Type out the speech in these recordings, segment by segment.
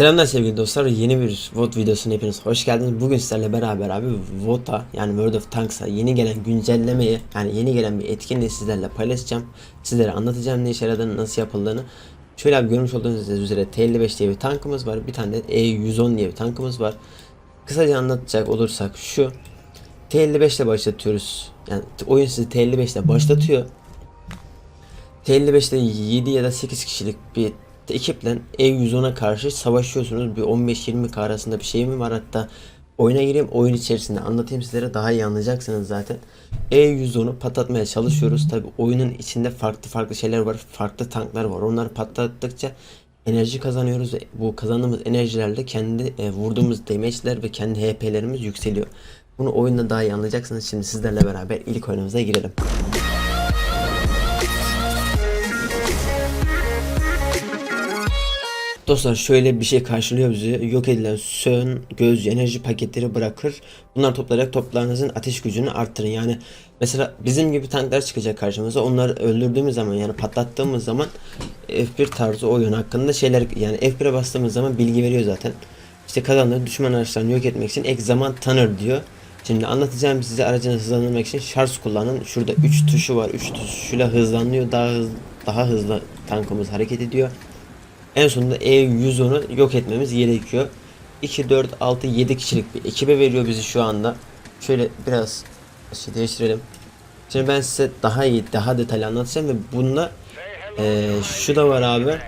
Selamlar sevgili dostlar. Yeni bir VOD videosuna hepiniz hoş geldiniz. Bugün sizlerle beraber abi VOD'a yani World of Tanks'a yeni gelen güncellemeyi yani yeni gelen bir etkinliği sizlerle paylaşacağım. Sizlere anlatacağım ne işe yaradığını, nasıl yapıldığını. Şöyle abi görmüş olduğunuz üzere T55 diye bir tankımız var. Bir tane de E110 diye bir tankımız var. Kısaca anlatacak olursak şu. T55 ile başlatıyoruz. Yani oyun sizi T55 ile başlatıyor. T55'te 7 ya da 8 kişilik bir ekiple E110'a karşı savaşıyorsunuz. Bir 15-20k arasında bir şey mi var hatta oyuna gireyim oyun içerisinde anlatayım sizlere daha iyi anlayacaksınız zaten. E110'u patlatmaya çalışıyoruz. Tabi oyunun içinde farklı farklı şeyler var. Farklı tanklar var. Onları patlattıkça enerji kazanıyoruz bu kazandığımız enerjilerle kendi e, vurduğumuz damage'ler ve kendi HP'lerimiz yükseliyor. Bunu oyunda daha iyi anlayacaksınız. Şimdi sizlerle beraber ilk oyunumuza girelim. Dostlar şöyle bir şey karşılıyor bizi. Yok edilen sön, göz, enerji paketleri bırakır. Bunlar toplayarak toplarınızın ateş gücünü arttırın. Yani mesela bizim gibi tanklar çıkacak karşımıza. Onları öldürdüğümüz zaman yani patlattığımız zaman F1 tarzı oyun hakkında şeyler yani F1'e bastığımız zaman bilgi veriyor zaten. İşte kazandığı düşman araçlarını yok etmek için ek zaman tanır diyor. Şimdi anlatacağım size aracını hızlandırmak için şarj kullanın. Şurada 3 tuşu var. 3 tuşuyla hızlanıyor. Daha hızlı, daha hızlı tankımız hareket ediyor. En sonunda E110'u yok etmemiz gerekiyor. 2, 4, 6, 7 kişilik bir ekibe veriyor bizi şu anda. Şöyle biraz şey değiştirelim. Şimdi ben size daha iyi, daha detaylı anlatacağım ve bunda eee, şu da var abi.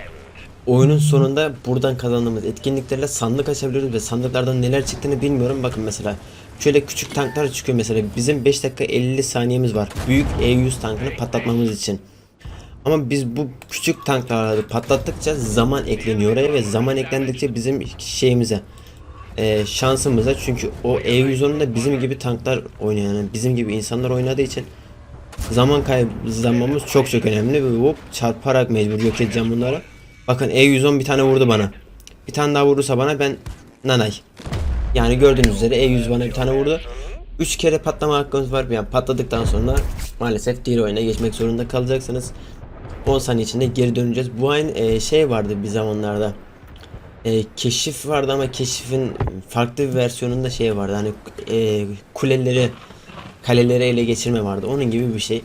Oyunun sonunda buradan kazandığımız etkinliklerle sandık açabiliyoruz ve sandıklardan neler çıktığını bilmiyorum. Bakın mesela şöyle küçük tanklar çıkıyor mesela. Bizim 5 dakika 50 saniyemiz var. Büyük E100 tankını patlatmamız için. Ama biz bu küçük tankları patlattıkça zaman ekleniyor oraya ve zaman eklendikçe bizim şeyimize e, şansımıza çünkü o E110'da bizim gibi tanklar oynayan bizim gibi insanlar oynadığı için zaman kaybı zamanımız çok çok önemli ve hop çarparak mecbur yok edeceğim bunları. Bakın E110 bir tane vurdu bana. Bir tane daha vurursa bana ben nanay. Yani gördüğünüz üzere E100 bana bir tane vurdu. 3 kere patlama hakkımız var. Yani patladıktan sonra maalesef diğer oyuna geçmek zorunda kalacaksınız. 10 saniye içinde geri döneceğiz. Bu aynı e, şey vardı bir zamanlarda. E, keşif vardı ama keşifin farklı bir versiyonunda şey vardı. Hani e, kuleleri, kaleleri ele geçirme vardı. Onun gibi bir şey.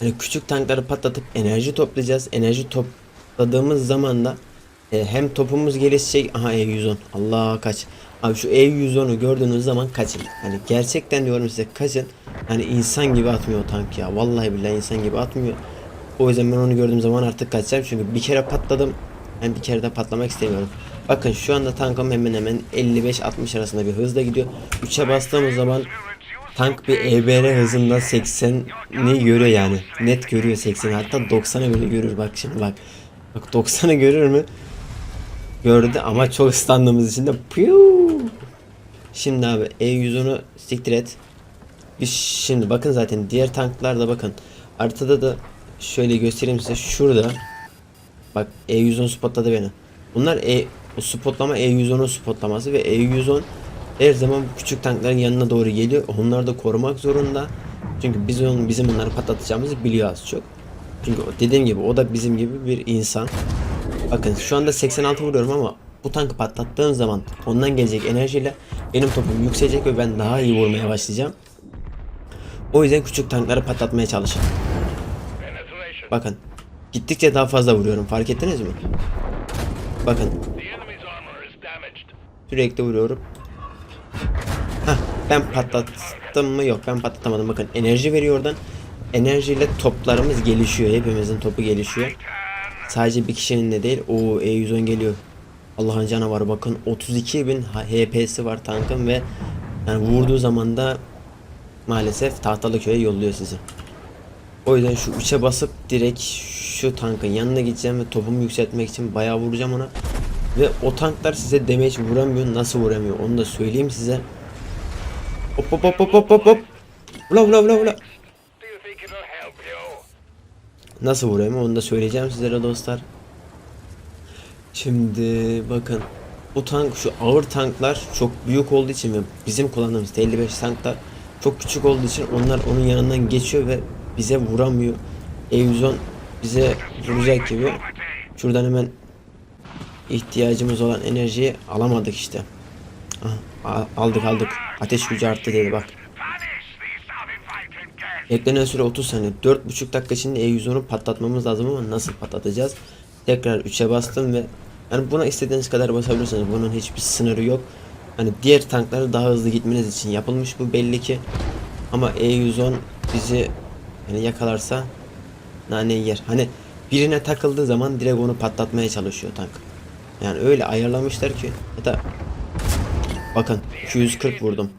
Hani küçük tankları patlatıp enerji toplayacağız. Enerji topladığımız zaman da e, hem topumuz gelişecek. Aha E110. Allah kaç. Abi şu E110'u gördüğünüz zaman kaçın. Hani gerçekten diyorum size kaçın. Hani insan gibi atmıyor tank ya. Vallahi billahi insan gibi atmıyor. O yüzden ben onu gördüğüm zaman artık kaçacağım. Çünkü bir kere patladım. Ben bir kere de patlamak istemiyorum. Bakın şu anda tankım hemen hemen 55-60 arasında bir hızla gidiyor. 3'e bastığımız zaman tank bir EBR hızında 80'ni görüyor yani. Net görüyor 80 hatta 90'a bile görür bak şimdi bak. Bak 90'ı görür mü? Gördü ama çok ıslandığımız için de piu. Şimdi abi E110'u siktir et. Şimdi bakın zaten diğer tanklarda bakın. Haritada da şöyle göstereyim size şurada. Bak E110 spotladı beni. Bunlar E o spotlama E110'un spotlaması ve E110 her zaman bu küçük tankların yanına doğru geliyor. Onları da korumak zorunda. Çünkü biz onun bizim bunları patlatacağımızı biliyor az çok. Çünkü dediğim gibi o da bizim gibi bir insan. Bakın şu anda 86 vuruyorum ama bu tankı patlattığım zaman ondan gelecek enerjiyle benim topum yükselecek ve ben daha iyi vurmaya başlayacağım. O yüzden küçük tankları patlatmaya çalışın. Bakın. Gittikçe daha fazla vuruyorum. Fark ettiniz mi? Bakın. Sürekli vuruyorum. Hah, ben patlattım mı? Yok ben patlatamadım. Bakın enerji veriyor oradan. Enerjiyle toplarımız gelişiyor. Hepimizin topu gelişiyor. Sadece bir kişinin de değil. O E110 geliyor. Allah'ın canavarı bakın 32.000 HP'si var tankın ve yani vurduğu zaman da maalesef Tahtalıköy'e yolluyor sizi. O yüzden şu 3'e basıp direkt şu tankın yanına gideceğim ve topumu yükseltmek için bayağı vuracağım ona. Ve o tanklar size damage vuramıyor. Nasıl vuramıyor onu da söyleyeyim size. Hop hop hop hop hop hop hop. Ula ula ula ula. Nasıl vuramıyor onu da söyleyeceğim sizlere dostlar. Şimdi bakın. Bu tank şu ağır tanklar çok büyük olduğu için ve bizim kullandığımız T55 tanklar çok küçük olduğu için onlar onun yanından geçiyor ve bize vuramıyor. E110 bize vuracak gibi. Şuradan hemen ihtiyacımız olan enerjiyi alamadık işte. Ah, aldık aldık. Ateş gücü arttı dedi bak. Beklenen süre 30 saniye. 4,5 dakika içinde E110'u patlatmamız lazım ama nasıl patlatacağız? Tekrar 3'e bastım ve yani buna istediğiniz kadar basabilirsiniz. Bunun hiçbir sınırı yok. Hani diğer tankları daha hızlı gitmeniz için yapılmış bu belli ki. Ama E110 bizi yani yakalarsa nane yer. Hani birine takıldığı zaman direkt onu patlatmaya çalışıyor tank. Yani öyle ayarlamışlar ki hatta bakın 240 vurdum.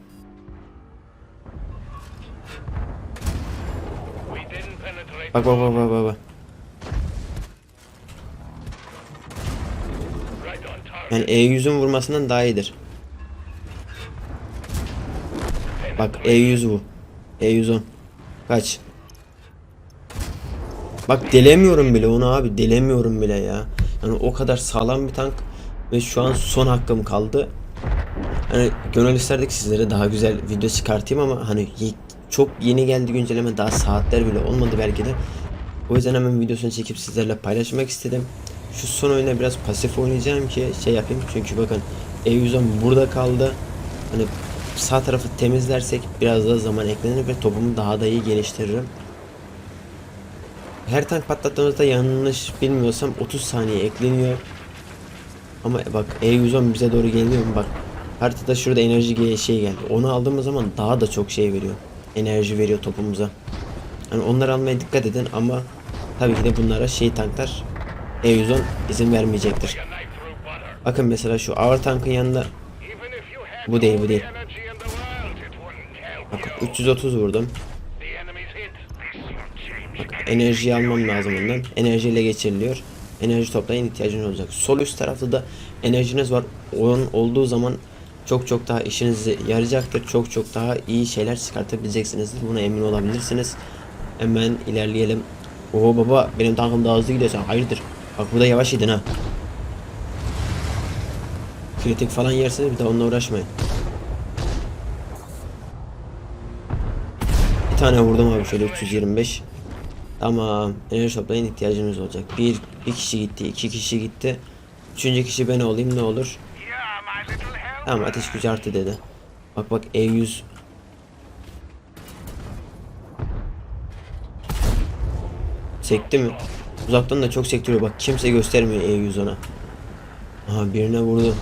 Bak bak bak bak bak. Yani E100'ün vurmasından daha iyidir. Bak E100 bu. E110. Kaç? Bak delemiyorum bile onu abi. Delemiyorum bile ya. Yani o kadar sağlam bir tank. Ve şu an son hakkım kaldı. Hani gönül isterdik sizlere daha güzel video çıkartayım ama hani çok yeni geldi güncelleme daha saatler bile olmadı belki de. O yüzden hemen videosunu çekip sizlerle paylaşmak istedim. Şu son oyuna biraz pasif oynayacağım ki şey yapayım çünkü bakın E110 burada kaldı. Hani sağ tarafı temizlersek biraz daha zaman eklenir ve topumu daha da iyi geliştiririm. Her tank patlattığımızda yanlış bilmiyorsam 30 saniye ekleniyor. Ama bak E110 bize doğru geliyor mu? Bak haritada şurada enerji şey geldi. Onu aldığımız zaman daha da çok şey veriyor. Enerji veriyor topumuza. Hani onları almaya dikkat edin ama tabii ki de bunlara şey tanklar E110 izin vermeyecektir. Bakın mesela şu ağır tankın yanında Bu değil, bu değil. bakın you. 330 vurdum. Enerjiyi almam lazım ondan. Enerjiyle geçiriliyor. Enerji toplayın ihtiyacınız olacak. Sol üst tarafta da enerjiniz var. Onun olduğu zaman çok çok daha işinize yarayacaktır. Çok çok daha iyi şeyler çıkartabileceksinizdir. Buna emin olabilirsiniz. Hemen ilerleyelim. Oo baba benim tankım daha hızlı gidiyor hayırdır? Bak burada yavaş gidin ha. Kritik falan yerseniz bir de onunla uğraşmayın. Bir tane vurdum abi şöyle 325. Tamam. Enerji toplayın ihtiyacınız olacak. Bir, bir kişi gitti, iki kişi gitti. Üçüncü kişi ben olayım ne olur? Tamam ateş gücü arttı dedi. Bak bak E100 Sekti mi? Uzaktan da çok sektiriyor bak kimse göstermiyor E100 ona. Aha birine vurdu.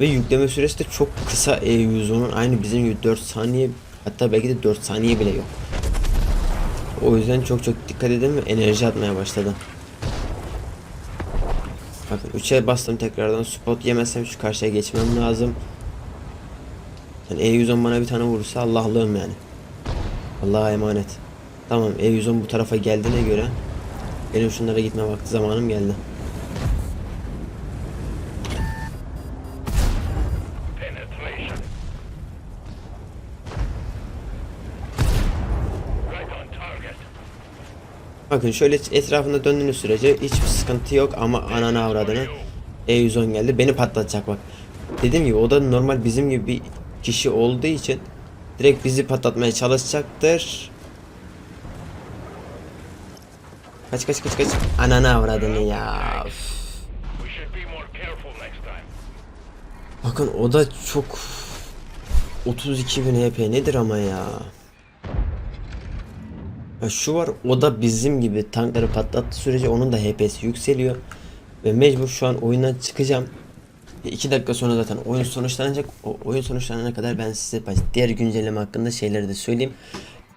Ve yükleme süresi de çok kısa E110'un aynı bizim gibi 4 saniye hatta belki de 4 saniye bile yok. O yüzden çok çok dikkat edin ve enerji atmaya başladı. Bakın 3'e bastım tekrardan spot yemezsem şu karşıya geçmem lazım. Yani E110 bana bir tane vurursa Allah'lığım yani. Allah'a emanet. Tamam E110 bu tarafa geldiğine göre benim şunlara gitme vakti zamanım geldi. Bakın şöyle etrafında döndüğünüz sürece hiçbir sıkıntı yok ama ananı avradını E110 geldi beni patlatacak bak. Dediğim gibi o da normal bizim gibi bir kişi olduğu için direkt bizi patlatmaya çalışacaktır. Kaç kaç kaç kaç. Ananı avradını ya. Bakın o da çok 32 bin HP nedir ama ya. Ya şu var o da bizim gibi tankları patlattığı sürece onun da HP'si yükseliyor. Ve mecbur şu an oyundan çıkacağım. 2 dakika sonra zaten oyun sonuçlanacak. O oyun sonuçlanana kadar ben size diğer güncelleme hakkında şeyleri de söyleyeyim.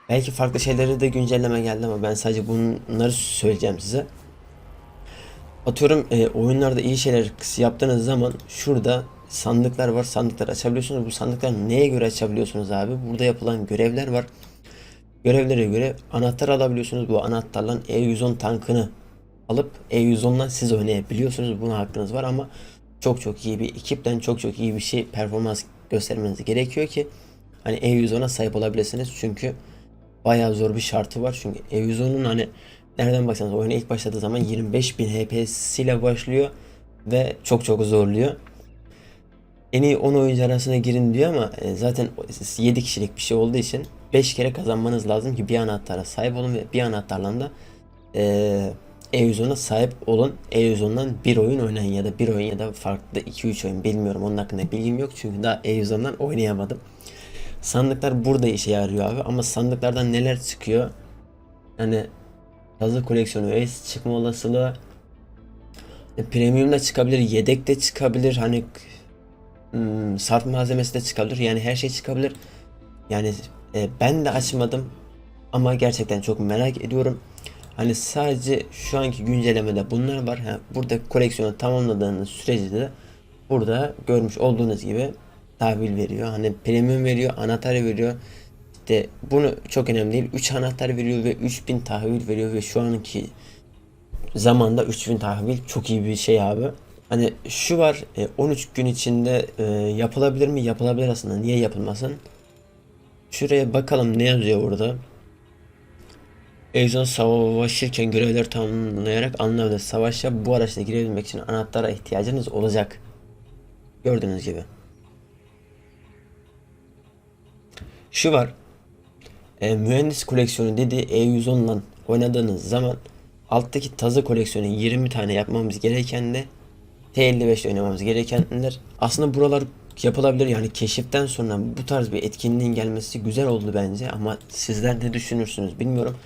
Belki farklı şeyleri de güncelleme geldi ama ben sadece bunları söyleyeceğim size. Atıyorum e, oyunlarda iyi şeyler yaptığınız zaman şurada sandıklar var. Sandıklar açabiliyorsunuz. Bu sandıklar neye göre açabiliyorsunuz abi? Burada yapılan görevler var. Görevlere göre anahtar alabiliyorsunuz. Bu anahtarla E110 tankını alıp E110'dan siz oynayabiliyorsunuz. Buna hakkınız var ama çok çok iyi bir ekipten çok çok iyi bir şey performans göstermeniz gerekiyor ki hani E110'a sahip olabilirsiniz. Çünkü bayağı zor bir şartı var. Çünkü E110'un hani nereden baksanız oyuna ilk başladığı zaman 25.000 HP'si ile başlıyor ve çok çok zorluyor. En iyi 10 oyuncu arasına girin diyor ama e, zaten 7 kişilik bir şey olduğu için 5 kere kazanmanız lazım ki bir anahtara sahip olun ve bir anahtarla da e, E110'a sahip olun. E110'dan bir oyun oynayın ya da bir oyun ya da farklı 2-3 oyun bilmiyorum. Onun hakkında bilgim yok çünkü daha E110'dan oynayamadım. Sandıklar burada işe yarıyor abi ama sandıklardan neler çıkıyor? Yani Yazı koleksiyonu Ace çıkma olasılığı e, Premium da çıkabilir, yedek de çıkabilir. Hani hmm, sarf malzemesi de çıkabilir. Yani her şey çıkabilir. Yani e, ben de açmadım ama gerçekten çok merak ediyorum. Hani sadece şu anki güncellemede bunlar var. Ha, burada koleksiyonu tamamladığınız sürece de burada görmüş olduğunuz gibi tahvil veriyor. Hani premium veriyor, anahtar veriyor. İşte bunu çok önemli değil. 3 anahtar veriyor ve 3000 tahvil veriyor ve şu anki zamanda 3000 tahvil çok iyi bir şey abi. Hani şu var e, 13 gün içinde e, yapılabilir mi? Yapılabilir aslında. Niye yapılmasın? Şuraya bakalım ne yazıyor burada. Ezon savaşırken görevler tamamlayarak anlamda savaşa bu araçla girebilmek için anahtara ihtiyacınız olacak. Gördüğünüz gibi. Şu var. E, mühendis koleksiyonu dediği E110 ile oynadığınız zaman alttaki tazı koleksiyonu 20 tane yapmamız gereken de T55 ile oynamamız gerekenler. Aslında buralar yapılabilir yani keşiften sonra bu tarz bir etkinliğin gelmesi güzel oldu bence ama sizler ne düşünürsünüz bilmiyorum.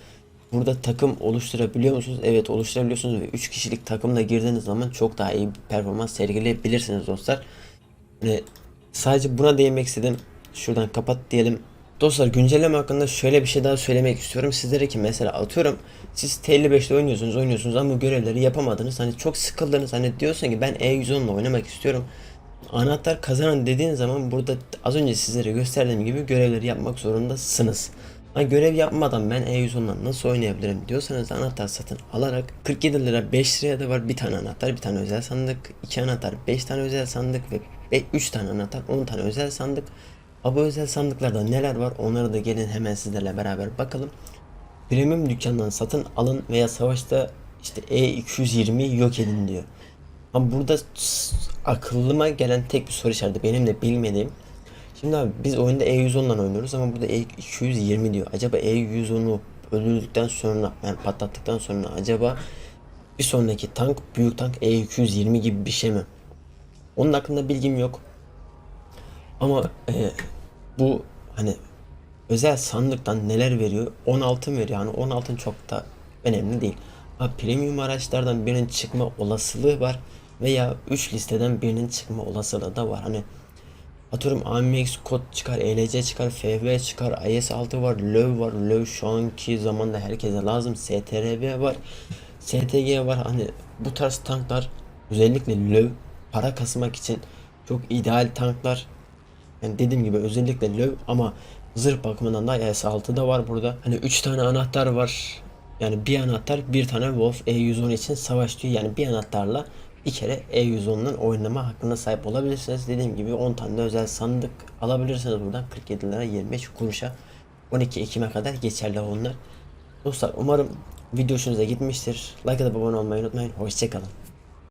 Burada takım oluşturabiliyor musunuz? Evet oluşturabiliyorsunuz ve 3 kişilik takımla girdiğiniz zaman çok daha iyi bir performans sergileyebilirsiniz dostlar. Ve sadece buna değinmek istedim. Şuradan kapat diyelim. Dostlar güncelleme hakkında şöyle bir şey daha söylemek istiyorum sizlere ki mesela atıyorum siz T55'te oynuyorsunuz oynuyorsunuz ama görevleri yapamadınız hani çok sıkıldınız hani diyorsun ki ben E110 ile oynamak istiyorum anahtar kazanan dediğin zaman burada az önce sizlere gösterdiğim gibi görevleri yapmak zorundasınız. Ha, görev yapmadan ben E110'dan nasıl oynayabilirim diyorsanız anahtar satın alarak 47 lira 5 liraya da var bir tane anahtar bir tane özel sandık 2 anahtar 5 tane özel sandık ve 3 tane anahtar 10 tane özel sandık. Ha, bu özel sandıklarda neler var onları da gelin hemen sizlerle beraber bakalım. Premium dükkandan satın alın veya savaşta işte E220 yok edin diyor. Ama burada akıllıma gelen tek bir soru işareti benim de bilmediğim. Şimdi abi biz oyunda E110'dan oynuyoruz ama burada E220 diyor. Acaba E110'u öldürdükten sonra yani patlattıktan sonra acaba bir sonraki tank büyük tank E220 gibi bir şey mi? Onun hakkında bilgim yok. Ama e, bu hani özel sandıktan neler veriyor? 16 mı veriyor? Yani 16 çok da önemli değil. Ha, premium araçlardan birinin çıkma olasılığı var veya 3 listeden birinin çıkma olasılığı da var. Hani atıyorum AMX kod çıkar, ELC çıkar, FV çıkar, IS6 var, LÖV var. LÖV şu anki zamanda herkese lazım. STRV var. STG var. Hani bu tarz tanklar özellikle LÖV para kasmak için çok ideal tanklar. Yani dediğim gibi özellikle löv ama zırh bakımından da S6 da var burada. Hani 3 tane anahtar var. Yani bir anahtar bir tane Wolf E110 için savaş diyor. Yani bir anahtarla bir kere E110'dan oynama hakkına sahip olabilirsiniz. Dediğim gibi 10 tane de özel sandık alabilirsiniz buradan 47 lira 25 kuruşa. 12 Ekim'e kadar geçerli onlar. Dostlar umarım video hoşunuza gitmiştir. Like atıp abone olmayı unutmayın. Hoşçakalın.